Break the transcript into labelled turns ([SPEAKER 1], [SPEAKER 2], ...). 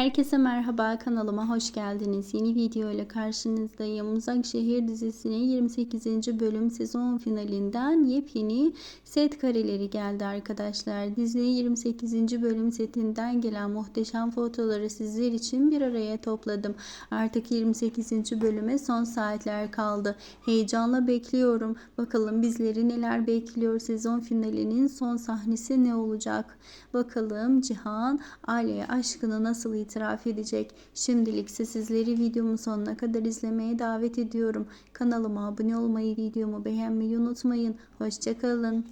[SPEAKER 1] Herkese merhaba kanalıma hoş geldiniz. Yeni video ile karşınızdayım. Uzak Şehir dizisinin 28. bölüm sezon finalinden yepyeni set kareleri geldi arkadaşlar. Dizinin 28. bölüm setinden gelen muhteşem fotoları sizler için bir araya topladım. Artık 28. bölüme son saatler kaldı. Heyecanla bekliyorum. Bakalım bizleri neler bekliyor sezon finalinin son sahnesi ne olacak? Bakalım Cihan Ali'ye aşkını nasıl itiraf edecek? Şimdilik ise sizleri videomun sonuna kadar izlemeye davet ediyorum. Kanalıma abone olmayı, videomu beğenmeyi unutmayın. Hoşçakalın.